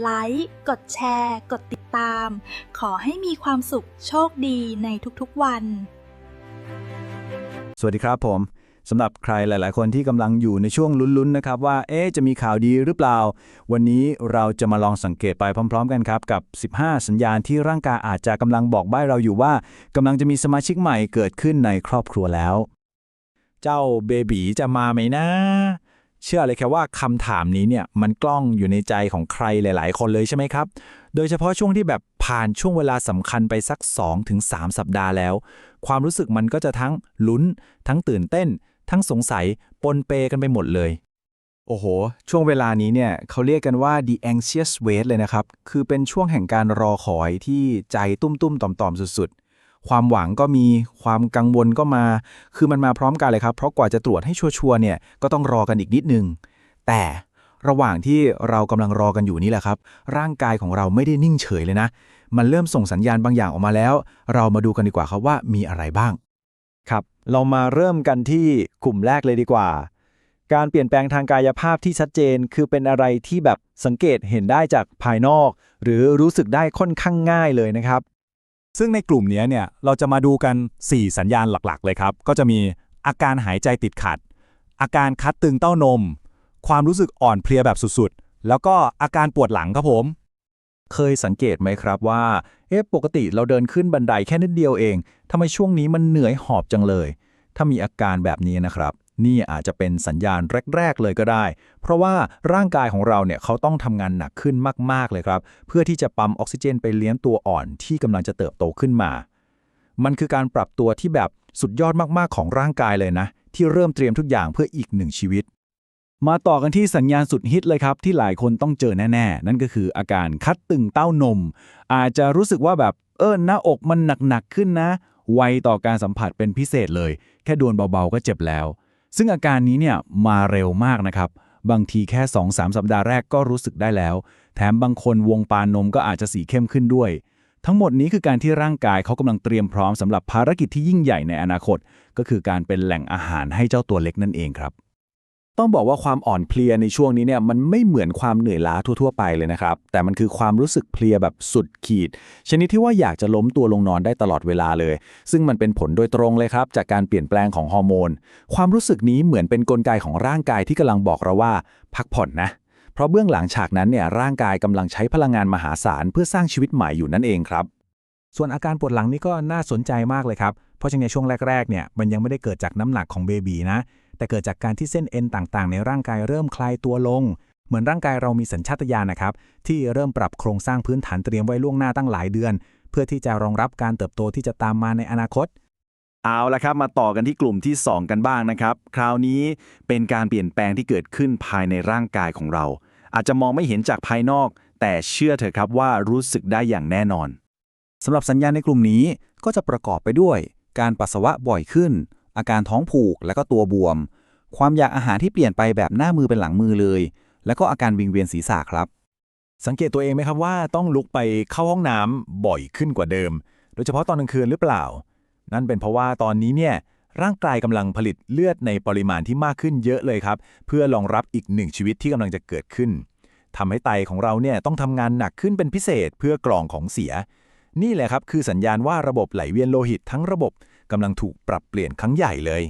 ไลค์ กดแชร์ กดติดตาม ขอให้มีความสุขโชคดีในทุกๆวัน สวัสดีครับผมสำหรับใครหลาย ๆ คนที่กำลังอยู่ในช่วงลุ้น ๆ นะครับ ว่า เอ๊จะมีข่าวดีหรือเปล่า วันนี้เราจะมาลองสังเกตไปพร้อม ๆ กันครับ กับ 15 สัญญาณที่ร่างกายอาจจะกำลังบอกใบ้เราอยู่ว่ากำลังจะมีสมาชิกใหม่เกิดขึ้นในครอบครัวแล้ว เจ้าเบบีจะมาไหมนะ เชื่อเลยแค่ว่าคำถามนี้เนี่ยมันกล้องอยู่ในใจของใครหลาย ๆ คนเลยใช่ไหมครับ โดยเฉพาะช่วงที่แบบผ่านช่วงเวลาสำคัญไปสัก 2-3 สัปดาห์แล้ว ความรู้สึกมันก็จะทั้งลุ้น ทั้งตื่นเต้น ทั้งสงสัยปนเปกันไปหมดเลย โอ้โห ช่วงเวลานี้เนี่ยเขาเรียกกันว่า the anxious wait เลยนะครับ คือเป็นช่วงแห่งการรอคอยที่ใจตุ้มๆ ต่อมๆ สุดๆ ความหวังก็มีความกังวลก็มา คือมันมาพร้อมกันเลยครับ เพราะกว่าจะตรวจให้ชัวร์เนี่ยก็ต้องรอกันอีกนิดนึง แต่ระหว่างที่เรากำลังรอกันอยู่นี่แหละครับ ร่างกายของเราไม่ได้นิ่งเฉยเลยนะ มันเริ่มส่งสัญญาณบางอย่างออกมาแล้ว เรามาดูกันดีกว่าครับว่ามีอะไรบ้าง ครับ เรามาเริ่มกันที่กลุ่มแรกเลยดีกว่า การเปลี่ยนแปลงทางกายภาพที่ชัดเจน คือเป็นอะไรที่แบบสังเกตเห็นได้จากภายนอก หรือรู้สึกได้ค่อนข้างง่ายเลยนะครับ ซึ่งในกลุ่มนี้เนี่ยเราจะมาดูกัน 4 สัญญาณหลักๆ เลยครับ ก็จะมีอาการหายใจติดขัด อาการคัดตึงเต้านม ความรู้สึกอ่อนเพลียแบบสุดๆ แล้วก็อาการปวดหลังครับผม เคยสังเกตไหมครับว่า เอ๊ะปกติเราเดินขึ้นบันไดแค่นิดเดียวเองทำไมช่วงนี้มันเหนื่อยหอบจังเลย ถ้ามีอาการแบบนี้นะครับ นี่อาจจะเป็นสัญญาณแรก ๆ เลยก็ได้ เพราะว่าร่างกายของเราเนี่ยเขาต้องทำงานหนักขึ้นมาก ๆ เลยครับ เพื่อที่จะปั๊มออกซิเจนไปเลี้ยงตัวอ่อนที่กำลังจะเติบโตขึ้นมา มันคือการปรับตัวที่แบบสุดยอดมากๆของร่างกายเลยนะ ที่เริ่มเตรียมทุกอย่างเพื่ออีกหนึ่งชีวิต มาต่อกันที่สัญญาณสุดฮิตเลยครับ ที่หลายคนต้องเจอแน่ ๆ นั่นก็คืออาการคัดตึงเต้านม อาจจะรู้สึกว่าแบบเออหน้าอกมันหนักๆขึ้นนะไวต่อการสัมผัสเป็นพิเศษเลย แค่โดนเบาๆก็เจ็บแล้ว ซึ่งอาการนี้เนี่ยมาเร็วมากนะครับ บางทีแค่ 2-3 สัปดาห์แรกก็รู้สึกได้แล้ว แถมบางคนวงปานนมก็อาจจะสีเข้มขึ้นด้วย ทั้งหมดนี้คือการที่ร่างกายเขากำลังเตรียมพร้อมสำหรับภารกิจที่ยิ่งใหญ่ในอนาคต ก็คือการเป็นแหล่งอาหารให้เจ้าตัวเล็กนั่นเองครับ ต้องบอกว่าความอ่อนเพลียในช่วงนี้เนี่ยมันไม่เหมือนความเหนื่อยล้าทั่ว ๆ ไปเลยนะครับ แต่มันคือความรู้สึกเพลียแบบสุดขีด ชนิดที่ว่าอยากจะล้มตัวลงนอนได้ตลอดเวลาเลย ซึ่งมันเป็นผลโดยตรงเลยครับ จากการเปลี่ยนแปลงของฮอร์โมน ความรู้สึกนี้เหมือนเป็นนกลไกของร่างกายที่กำลังบอกเราว่า พักผ่อนนะ เพราะเบื้องหลังฉากนั้นเนี่ยร่างกายกำลังใช้พลังงานมหาศาลเพื่อสร้างชีวิตใหม่อยู่นั่นเองครับ ส่วนอาการปวดหลังนี่ก็น่าสนใจมากเลยครับเพราะฉะนั้นในช่วงแรกๆเนี่ยมันยังไม่ได้เกิดจากน้ำหนักของเบบีนะ แต่เกิดจากการที่เส้นเอ็นต่างๆ ในร่างกายเริ่มคลายตัวลง เหมือนร่างกายเรามีสัญชาตญาณนะครับ ที่เริ่มปรับโครงสร้างพื้นฐานเตรียมไว้ล่วงหน้าตั้งหลายเดือน เพื่อที่จะรองรับการเติบโตที่จะตามมาในอนาคต เอาละครับ มาต่อกันที่กลุ่มที่ 2 กันบ้างนะครับ คราวนี้เป็นการเปลี่ยนแปลงที่เกิดขึ้นภายในร่างกายของเรา อาจจะมองไม่เห็นจากภายนอก แต่เชื่อเถอะครับว่ารู้สึกได้อย่างแน่นอนสำหรับสัญญาณในกลุ่มนี้ก็จะประกอบไปด้วย การปัสสาวะบ่อยขึ้น อาการท้องผูกและก็ตัวบวม ความอยากอาหารที่เปลี่ยนไปแบบหน้ามือเป็นหลังมือเลย แล้วก็อาการวิงเวียนศีรษะครับ สังเกตตัวเองไหมครับว่าต้องลุกไปเข้าห้องน้ำบ่อยขึ้นกว่าเดิม โดยเฉพาะตอนกลางคืนหรือเปล่า นั่นเป็นเพราะว่าตอนนี้เนี่ยร่างกายกำลังผลิตเลือดในปริมาณที่มากขึ้นเยอะเลยครับ เพื่อรองรับอีกหนึ่งชีวิตที่กำลังจะเกิดขึ้นทำให้ไตของเราเนี่ยต้องทำงานหนักขึ้นเป็นพิเศษเพื่อกรองของเสีย นี่แหละครับคือสัญญาณว่าระบบไหลเวียนโลหิตทั้งระบบ กำลังถูกปรับเปลี่ยนครั้งใหญ่เลย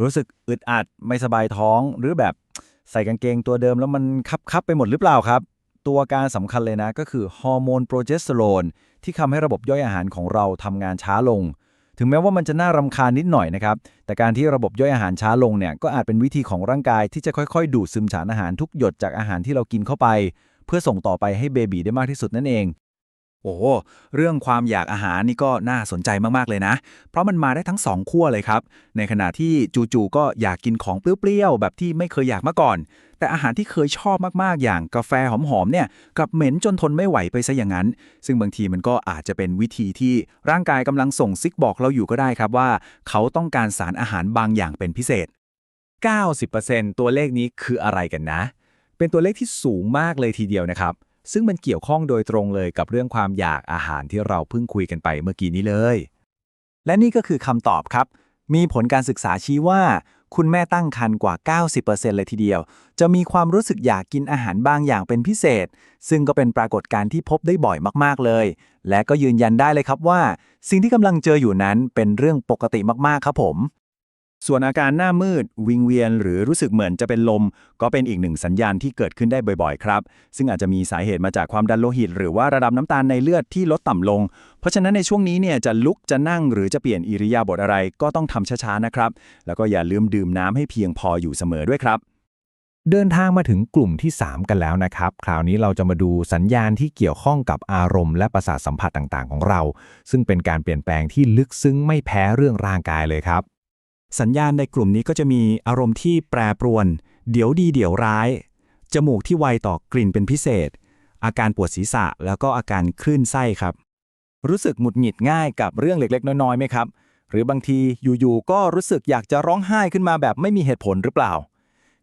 รู้สึกอึดอัดไม่สบายท้อง หรือแบบใส่กางเกงตัวเดิมแล้วมันคับคับๆไปหมดหรือเปล่าครับ ตัวการสำคัญเลยนะก็คือฮอร์โมนโปรเจสเตอโรนที่ทำให้ระบบย่อยอาหารของเราทำงานช้าลง ถึงแม้ว่ามันจะน่ารำคาญนิดหน่อยนะครับ แต่การที่ระบบย่อยอาหารช้าลงเนี่ยก็อาจเป็นวิธีของร่างกายที่จะค่อยๆ ดูดซึมสารอาหารทุกหยดจากอาหารที่เรากินเข้าไป เพื่อส่งต่อไปให้เบบีได้มากที่สุดนั่นเอง โอ้เรื่องความอยากอาหารนี่ก็น่าสนใจมาก ๆ เลยนะ เพราะมันมาได้ทั้งสองขั้วเลยครับ ในขณะที่จู่ๆก็อยากกินของเปรี้ยว ๆ แบบที่ไม่เคยอยากมาก่อน แต่อาหารที่เคยชอบมากๆ อย่างกาแฟหอม ๆ เนี่ยกับเหม็นจนทนไม่ไหวไปซะอย่างนั้น ซึ่งบางทีมันก็อาจจะเป็นวิธีที่ร่างกายกำลังส่งซิกบอกเราอยู่ก็ได้ครับว่า เขาต้องการสารอาหารบางอย่างเป็นพิเศษ 90%ตัวเลขนี้คืออะไรกันนะ เป็นตัวเลขที่สูงมากเลยทีเดียวนะครับ ซึ่งมันเกี่ยวข้องโดยตรงเลยกับเรื่องความอยากอาหารที่เราเพิ่งคุยกันไปเมื่อกี้นี้เลย และนี่ก็คือคำตอบครับ มีผลการศึกษาชี้ว่า คุณแม่ตั้งครรภ์กว่า 90%เลยทีเดียว จะมีความรู้สึกอยากกินอาหารบางอย่างเป็นพิเศษ ซึ่งก็เป็นปรากฏการณ์ที่พบได้บ่อยมากๆเลย และก็ยืนยันได้เลยครับว่า สิ่งที่กำลังเจออยู่นั้นเป็นเรื่องปกติมากๆครับผม ส่วนอาการหน้ามืด วิงเวียน หรือรู้สึกเหมือนจะเป็นลม ก็เป็นอีกหนึ่งสัญญาณที่เกิดขึ้นได้บ่อยๆ ครับ ซึ่งอาจจะมีสาเหตุมาจากความดันโลหิต หรือว่าระดับน้ำตาลในเลือดที่ลดต่ำลง เพราะฉะนั้นในช่วงนี้เนี่ยจะลุกจะนั่งหรือจะเปลี่ยนอิริยาบถอะไรก็ต้องทำช้าๆนะครับ แล้วก็อย่าลืมดื่มน้ำให้เพียงพออยู่เสมอด้วยครับเดินทางมาถึงกลุ่มที่ 3 กันแล้วนะครับ คราวนี้เราจะมาดูสัญญาณที่เกี่ยวข้องกับอารมณ์และประสาทสัมผัสต่างๆ ของเรา ซึ่งเป็นการเปลี่ยนแปลงที่ลึกซึ้งไม่แพ้เรื่องร่างกายเลยครับ สัญญาณในกลุ่มนี้ก็จะมีอารมณ์ที่แปรปรวน เดี๋ยวดีเดี๋ยวร้าย จมูกที่ไวต่อกลิ่นเป็นพิเศษ อาการปวดศีรษะแล้วก็อาการคลื่นไส้ครับ รู้สึกหงุดหงิดง่ายกับเรื่องเล็กๆ น้อยๆไหมครับ หรือบางทีอยู่ๆก็รู้สึกอยากจะร้องไห้ขึ้นมาแบบไม่มีเหตุผลหรือเปล่า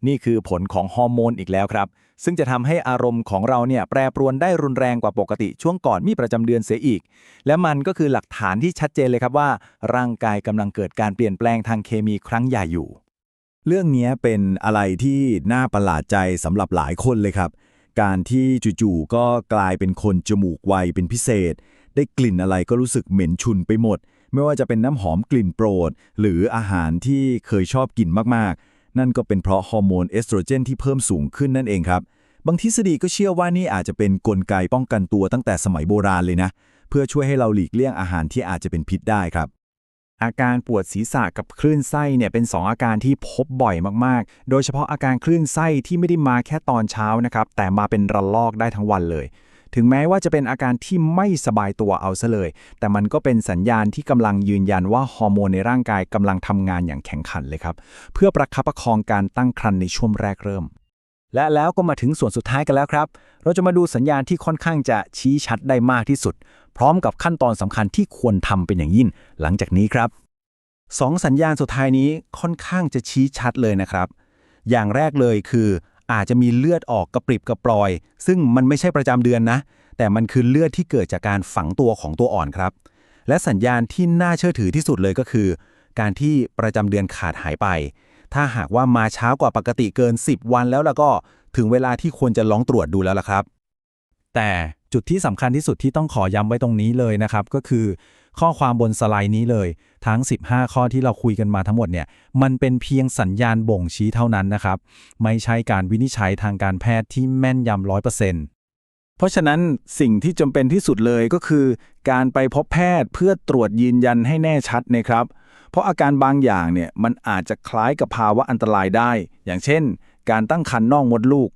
นี่คือผลของฮอร์โมนอีกแล้วครับ ซึ่งจะทำให้อารมณ์ของเราเนี่ยแปรปรวนได้รุนแรงกว่าปกติช่วงก่อนมีประจำเดือนเสียอีก และมันก็คือหลักฐานที่ชัดเจนเลยครับว่า ร่างกายกำลังเกิดการเปลี่ยนแปลงทางเคมีครั้งใหญ่อยู่ เรื่องนี้เป็นอะไรที่น่าประหลาดใจสำหรับหลายคนเลยครับ การที่จู่ๆก็กลายเป็นคนจมูกไวเป็นพิเศษ ได้กลิ่นอะไรก็รู้สึกเหม็นฉุนไปหมด ไม่ว่าจะเป็นน้ำหอมกลิ่นโปรด หรืออาหารที่เคยชอบกินมากๆ นั่นก็เป็นเพราะฮอร์โมนเอสโตรเจนที่เพิ่มสูงขึ้นนั่นเองครับ บางทฤษฎีก็เชื่อว่านี่อาจจะเป็นนกลไกป้องกันตัวตั้งแต่สมัยโบราณเลยนะ เพื่อช่วยให้เราหลีกเลี่ยงอาหารที่อาจจะเป็นพิษได้ครับอาการปวดศีรษะกับคลื่นไส้เนี่ยเป็น 2 อาการที่พบบ่อยมากๆ โดยเฉพาะอาการคลื่นไส้ที่ไม่ได้มาแค่ตอนเช้านะครับ แต่มาเป็นระลอกได้ทั้งวันเลย ถึงแม้ว่าจะเป็นอาการที่ไม่สบายตัวเอาซะเลย แต่มันก็เป็นสัญญาณที่กำลังยืนยันว่าฮอร์โมนในร่างกายกำลังทำงานอย่างแข็งขันเลยครับ เพื่อประคับประคองการตั้งครรภ์ในช่วงแรกเริ่ม และแล้วก็มาถึงส่วนสุดท้ายกันแล้วครับ เราจะมาดูสัญญาณที่ค่อนข้างจะชี้ชัดได้มากที่สุด พร้อมกับขั้นตอนสำคัญที่ควรทำเป็นอย่างยิ่งหลังจากนี้ครับสองสัญญาณสุดท้ายนี้ค่อนข้างจะชี้ชัดเลยนะครับ อย่างแรกเลยคือ อาจจะมีเลือดออกกระปริบกระปรอย ซึ่งมันไม่ใช่ประจำเดือนนะ แต่มันคือเลือดที่เกิดจากการฝังตัวของตัวอ่อนครับ และสัญญาณที่น่าเชื่อถือที่สุดเลยก็คือ การที่ประจำเดือนขาดหายไป ถ้าหากว่ามาช้ากว่าปกติเกิน 10 วันแล้วล้วก็ถึงเวลาที่ควรจะลองตรวจดูแล้วล่ะครับ แต่จุดที่สำคัญที่สุดที่ต้องขอย้ำไว้ตรงนี้เลยนะครับ ก็คือ ข้อความบนสไลด์นี้เลย ทั้ง 15 ข้อที่เราคุยกันมาทั้งหมดเนี่ยมันเป็นเพียงสัญญาณบ่งชี้เท่านั้นนะครับ ไม่ใช่การวินิจฉัยทางการแพทย์ที่แม่นยำร้อยเปอร์เซ็นต์เพราะฉะนั้นสิ่งที่จำเป็นที่สุดเลยก็คือ การไปพบแพทย์เพื่อตรวจยืนยันให้แน่ชัดนะครับ เพราะอาการบางอย่างเนี่ยมันอาจจะคล้ายกับภาวะอันตรายได้ อย่างเช่น การตั้งครรภ์นอกมดลูก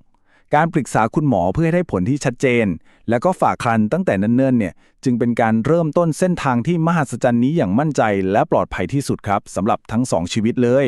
การปรึกษาคุณหมอเพื่อให้ได้ผลที่ชัดเจน แล้วก็ฝากครันตั้งแต่เนิ่นๆเนี่ยจึงเป็นการเริ่มต้นเส้นทางที่มหัศจรรย์นี้อย่างมั่นใจ และปลอดภัยที่สุดครับสำหรับทั้งสองชีวิตเลย